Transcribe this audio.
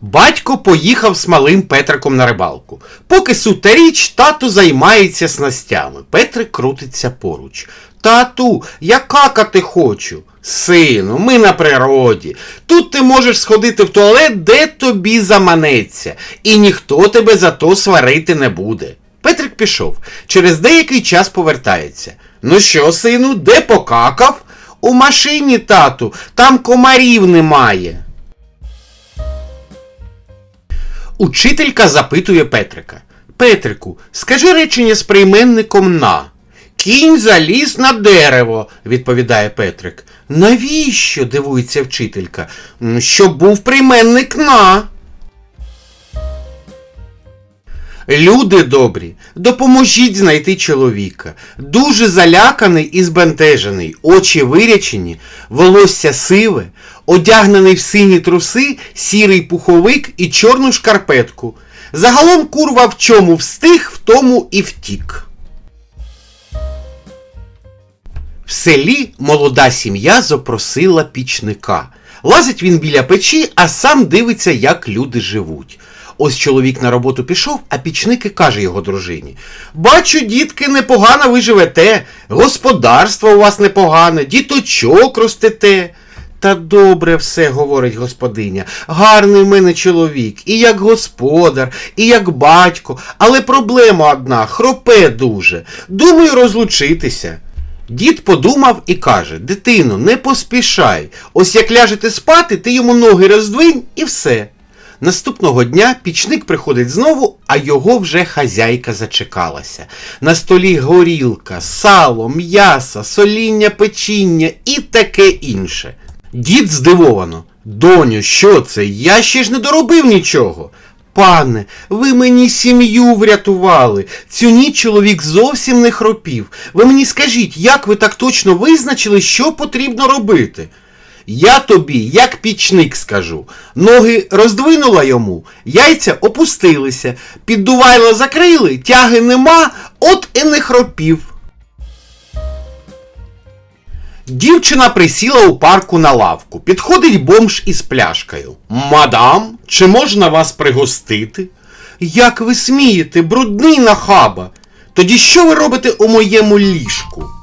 Батько поїхав з малим Петриком на рибалку. Поки сута річ, тато займається снастями. Петрик крутиться поруч. Тату, я какати хочу. Сину, ми на природі. Тут ти можеш сходити в туалет, де тобі заманеться, і ніхто тебе за то сварити не буде. Петрик пішов. Через деякий час повертається. Ну що, сину, де покакав? У машині, тату, там комарів немає. Учителька запитує Петрика. Петрику, скажи речення з прийменником на. Кінь заліз на дерево, відповідає Петрик. Навіщо? дивується вчителька. Щоб був прийменник на. Люди добрі, допоможіть знайти чоловіка. Дуже заляканий і збентежений, очі вирячені, волосся сиве, одягнений в сині труси, сірий пуховик і чорну шкарпетку. Загалом курва в чому встиг, в тому і втік. В селі молода сім'я запросила пічника. Лазить він біля печі, а сам дивиться, як люди живуть. Ось чоловік на роботу пішов, а пічник і каже його дружині: Бачу, дітки, непогано ви живете, господарство у вас непогане, діточок ростете. Та добре все, говорить господиня. Гарний в мене чоловік, і як господар, і як батько, але проблема одна хропе дуже. Думаю розлучитися. Дід подумав і каже: Дитино, не поспішай. Ось як ляжете спати, ти йому ноги роздвинь і все. Наступного дня пічник приходить знову, а його вже хазяйка зачекалася. На столі горілка, сало, м'ясо, соління печіння і таке інше. Дід здивовано. Доню, що це? Я ще ж не доробив нічого. Пане, ви мені сім'ю врятували. Цю ніч чоловік зовсім не хропів. Ви мені скажіть, як ви так точно визначили, що потрібно робити? Я тобі, як пічник, скажу. Ноги роздвинула йому, яйця опустилися, піддувайло закрили, тяги нема, от і не хропів. Дівчина присіла у парку на лавку. Підходить бомж із пляшкою. Мадам, чи можна вас пригостити? Як ви смієте, брудний нахаба. Тоді що ви робите у моєму ліжку?